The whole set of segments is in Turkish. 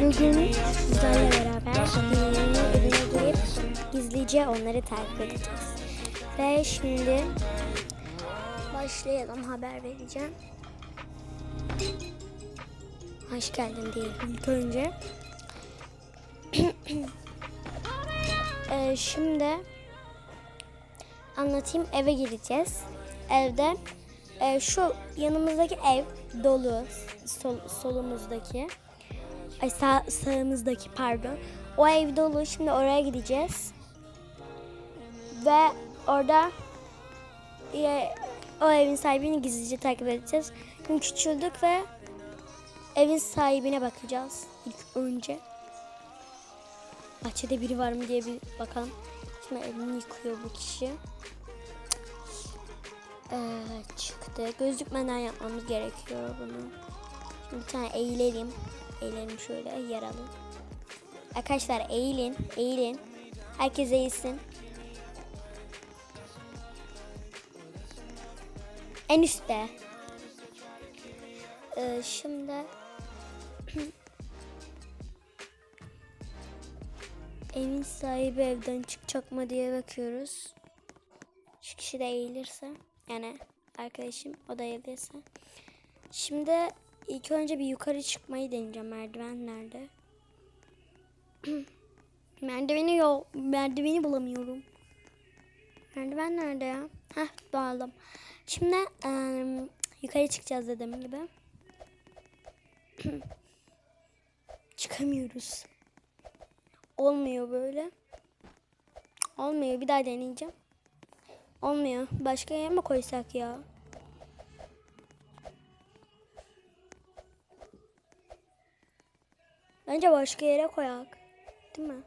Bugün sizlerle beraber Dilan'ın evine girip gizlice onları takip edeceğiz. Ve şimdi başlayalım haber vereceğim. Hoş geldin diyelim ilk önce. Ee, şimdi anlatayım eve gireceğiz. Evde e, şu yanımızdaki ev dolu sol, solumuzdaki ay sağ, sağımızdaki pardon o ev dolu şimdi oraya gideceğiz ve orada e, o evin sahibini gizlice takip edeceğiz. Şimdi küçüldük ve evin sahibine bakacağız ilk önce. Bahçede biri var mı diye bir bakalım. Şimdi evini yıkıyor bu kişi. Evet çıktı. Gözükmeden yapmamız gerekiyor bunu. Şimdi bir tane eğilelim. Eğilelim şöyle yaralı. Arkadaşlar eğilin. Eğilin. Herkes eğilsin. En üstte. Ee, şimdi evin sahibi evden çıkacak mı diye bakıyoruz. Şu kişi de eğilirse yani arkadaşım o da eğilirse. Şimdi ilk önce bir yukarı çıkmayı deneyeceğim merdiven nerede? merdiveni yok. Merdiveni bulamıyorum. Merdiven nerede ya? Heh bağladım. Şimdi eee, yukarı çıkacağız dediğim gibi. Çıkamıyoruz. Olmuyor böyle. Olmuyor. Bir daha deneyeceğim. Olmuyor. Başka yere mi koysak ya? Bence başka yere koyak. Değil mi?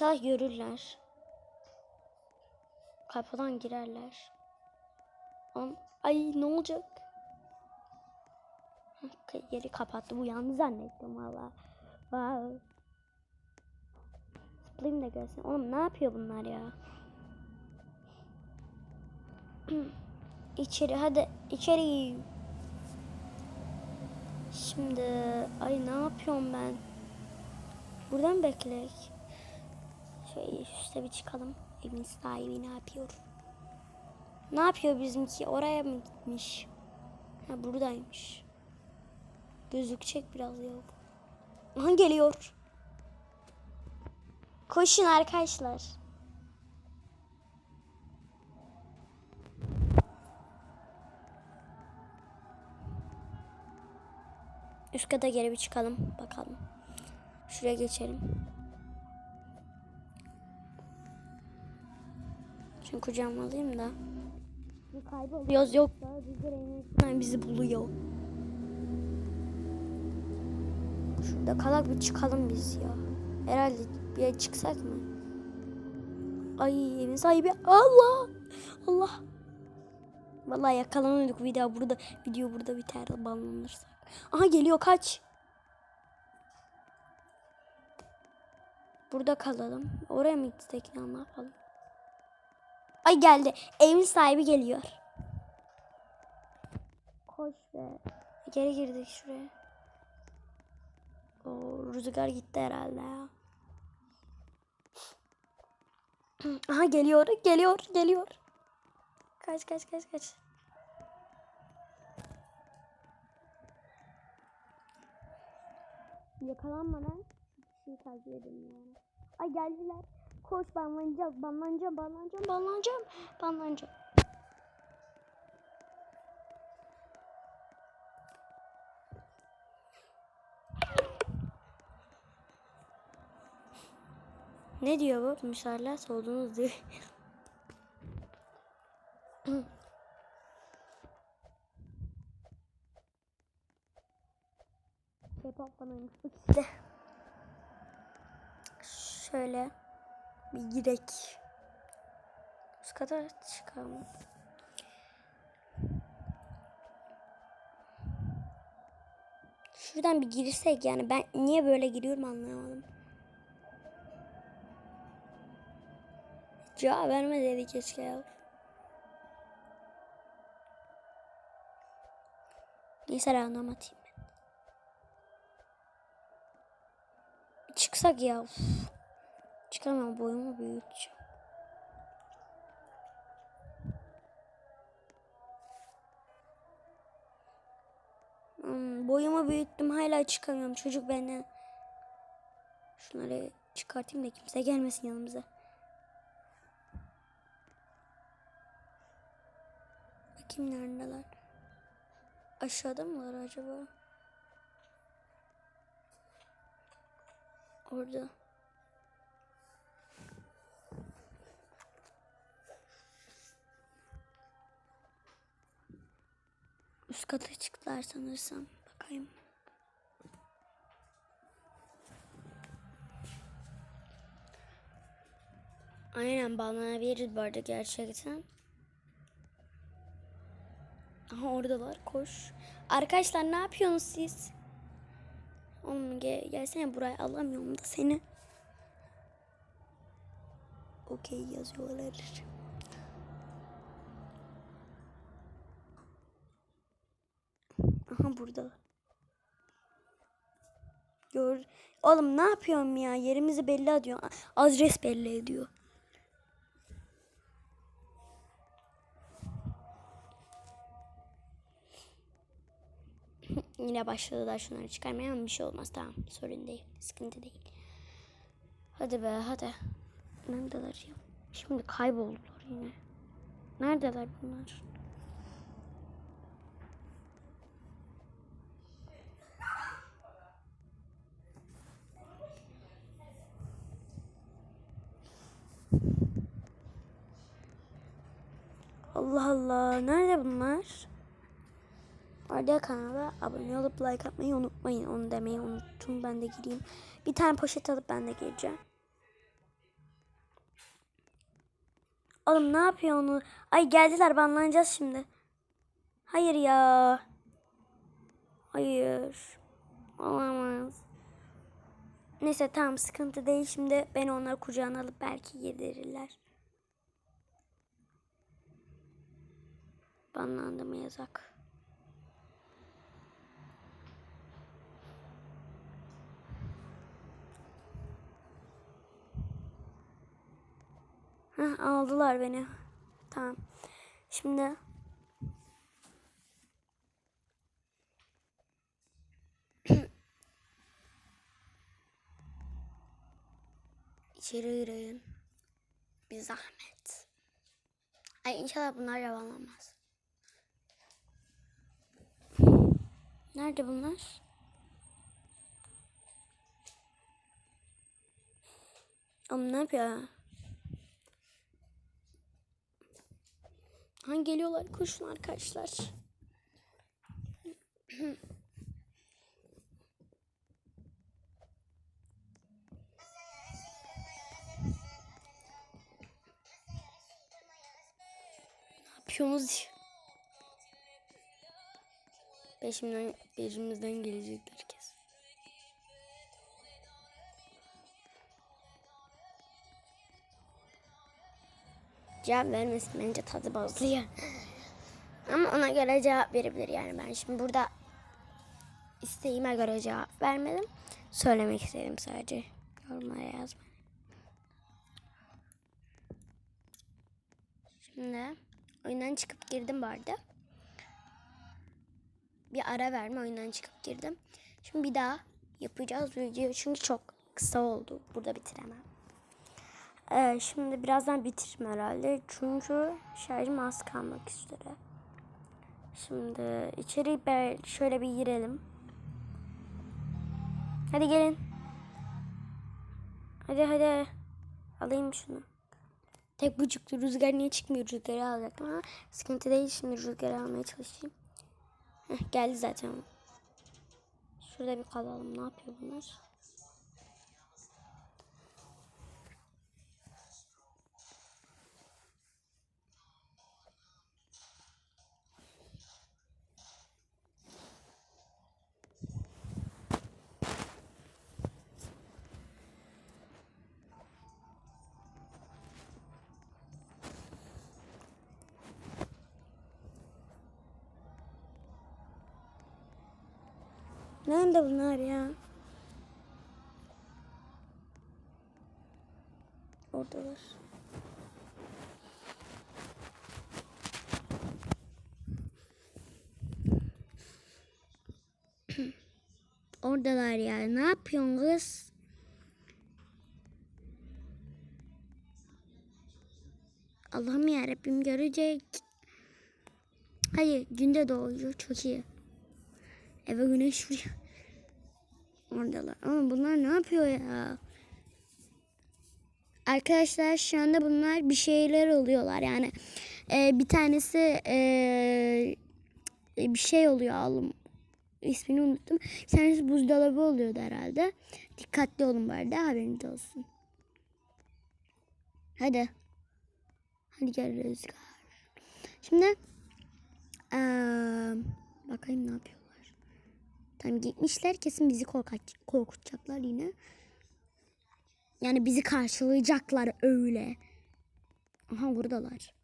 İnşallah görürler. Kapıdan girerler. Am Ay ne olacak? Yeri kapattı. Bu yandı zannettim valla. Wow. Zıplayayım da gelsin. Oğlum ne yapıyor bunlar ya? içeri hadi içeri. Şimdi ay ne yapıyorum ben? Buradan beklek. Şöyle üstte bir çıkalım. Evin sahibi ne yapıyor? Ne yapıyor bizimki? Oraya mı gitmiş? Ha buradaymış. Gözükecek biraz yok. Aha geliyor. Koşun arkadaşlar. Üst kata geri bir çıkalım bakalım. Şuraya geçelim. Şimdi kucağıma alayım da. Bir kayboluyoruz rüzgar elinizden bizi buluyor. Şurada kalak bir çıkalım biz ya. Herhalde bir yere çıksak mı? Ay evin sahibi Allah Allah. Vallahi yakalanıyorduk video burada video burada biter banlanırsak. Aha geliyor kaç. Burada kalalım. Oraya mı gitsek ne yapalım? Ay geldi. Evin sahibi geliyor. Koş be. Geri girdik şuraya. O rüzgar gitti herhalde ya. Aha geliyor, geliyor, geliyor. Kaç, kaç, kaç, kaç. Yakalanmadan kişiyi takip edin yani. Ay geldiler. Koş banlanacağız, banlanacağım, banlanacağım, banlanacağım, banlanacağım. Ne diyor bu? Müsaade oldunuz diyor. K-pop banaymış bu işte. Şöyle bir girek. Üst kata çıkalım. Şuradan bir girsek yani ben niye böyle giriyorum anlayamadım. Cevap verme dedi keşke ya. Neyse random atayım ben. Çıksak ya. Uf. Çıkamam boyumu büyüteceğim. Hmm, boyumu büyüttüm hala çıkamıyorum çocuk benden. Şunları çıkartayım da kimse gelmesin yanımıza. Bakayım neredeler. Aşağıda mı var acaba? Orada. Üst kata çıktılar sanırsam. Bakayım. Aynen bağlanabiliriz bu arada gerçekten. Aha oradalar koş. Arkadaşlar ne yapıyorsunuz siz? Oğlum gel, gelsene buraya alamıyorum da seni. Okey yazıyorlar. Aha burada. Gör. Oğlum ne yapıyorum ya? Yerimizi belli ediyor. Adres belli ediyor. Yine başladılar şunları çıkarmaya ama bir şey olmaz. Tamam sorun değil. Sıkıntı değil. Hadi be hadi. Neredeler ya? Şimdi kayboldular yine. Neredeler bunlar? Allah. Nerede bunlar? Arda kanala abone olup like atmayı unutmayın. Onu demeyi unuttum. Ben de gireyim. Bir tane poşet alıp ben de gireceğim. Oğlum ne yapıyor onu? Ay geldiler banlanacağız şimdi. Hayır ya. Hayır. Olamaz. Neyse tamam sıkıntı değil. Şimdi beni onları kucağına alıp belki yedirirler. Banlandım yazak. Heh, aldılar beni. Tamam. Şimdi içeri girelim. Bir zahmet. Ay inşallah bunlar yalanlamaz. Nerede bunlar? Oğlum ne yapıyor? Ha geliyorlar koşun arkadaşlar. yapıyorsunuz? Peşimden, peşimizden gelecekler herkes. Cevap vermesin bence tadı bozuluyor. Ama ona göre cevap verebilir yani ben şimdi burada isteğime göre cevap vermedim. Söylemek istedim sadece. Yorumlara yazma. Şimdi oyundan çıkıp girdim bu arada. Bir ara verme oyundan çıkıp girdim. Şimdi bir daha yapacağız video çünkü çok kısa oldu. Burada bitiremem. Ee, şimdi birazdan bitiririm herhalde. Çünkü şarjım az kalmak üzere. Şimdi içeri şöyle bir girelim. Hadi gelin. Hadi hadi. Alayım şunu. Tek buçuklu rüzgar niye çıkmıyor rüzgarı alacaktım ama sıkıntı değil şimdi rüzgarı almaya çalışayım. Heh, geldi zaten. Şurada bir kalalım. Ne yapıyor bunlar? Nerede bunlar ya? Oradalar. Oradalar ya. Ne yapıyorsun kız? Allah'ım yarabbim görecek. Hayır günde doğuyor çok iyi. Eve güneş vuruyor. Oradalar. Ama bunlar ne yapıyor ya? Arkadaşlar şu anda bunlar bir şeyler oluyorlar. Yani e, bir tanesi e, bir şey oluyor alım. İsmini unuttum. Bir tanesi buzdolabı oluyordu herhalde. Dikkatli olun bu arada haberiniz olsun. Hadi. Hadi gel Rüzgar. Şimdi eee, bakayım ne yapıyorlar. Tamam gitmişler kesin bizi korkutacaklar yine. Yani bizi karşılayacaklar öyle. Aha buradalar.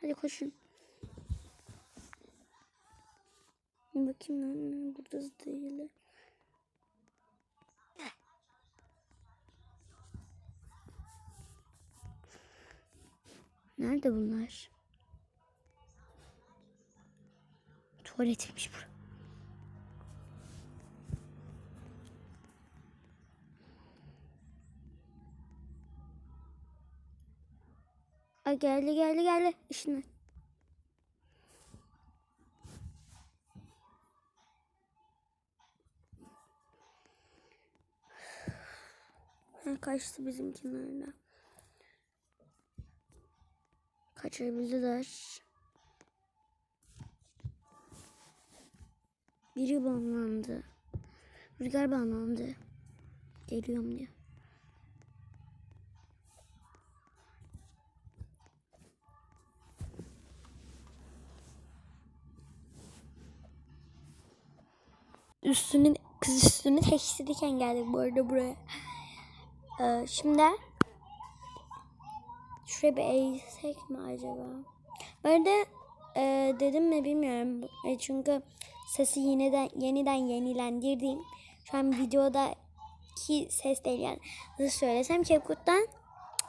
Hadi koşun. Bakayım lan burada değiller. Nerede bunlar? Tuvaletmiş bu. Ay geldi geldi geldi. İşine. Ha, kaçtı bizimkilerle. Kaçabildiler. Biri banlandı. Rüzgar banlandı. Geliyorum diyor. Üstünün kız üstünü teşhirken geldik bu arada buraya. Ee, şimdi şuraya bir eğsek mi acaba? Bu arada e, dedim mi bilmiyorum. E, çünkü sesi yeniden yeniden yenilendirdiğim şu an videodaki ses değil yani. Nasıl söylesem CapCut'tan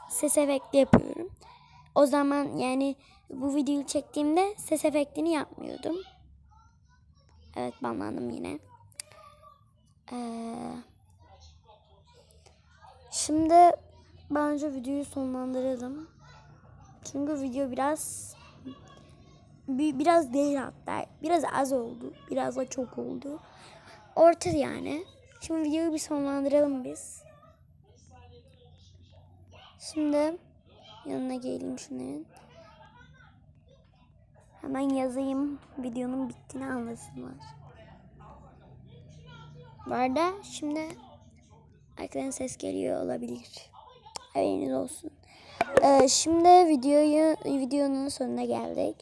ses efekti yapıyorum. O zaman yani bu videoyu çektiğimde ses efektini yapmıyordum. Evet banlandım yine. Ee, şimdi bence videoyu sonlandıralım. Çünkü video biraz bi- biraz değil hatta. Biraz az oldu. Biraz da çok oldu. Orta yani. Şimdi videoyu bir sonlandıralım biz. Şimdi yanına gelelim şunların. Hemen yazayım. Videonun bittiğini anlasınlar. Bu arada şimdi arkadan ses geliyor olabilir. Haberiniz olsun. Ee, şimdi videoyu videonun sonuna geldik.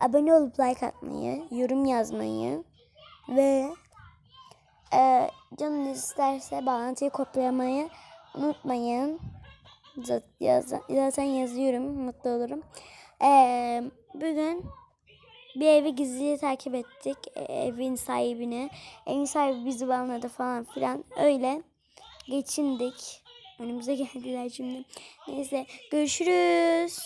Abone olup like atmayı, yorum yazmayı ve e, canınız isterse bağlantıyı kopyalamayı unutmayın. Zaten yazıyorum. Mutlu olurum. Ee, bugün bir evi gizlice takip ettik. e, Evin sahibini. Evin sahibi bizi banladı falan filan. Öyle geçindik. Önümüze geldiler şimdi. Neyse görüşürüz.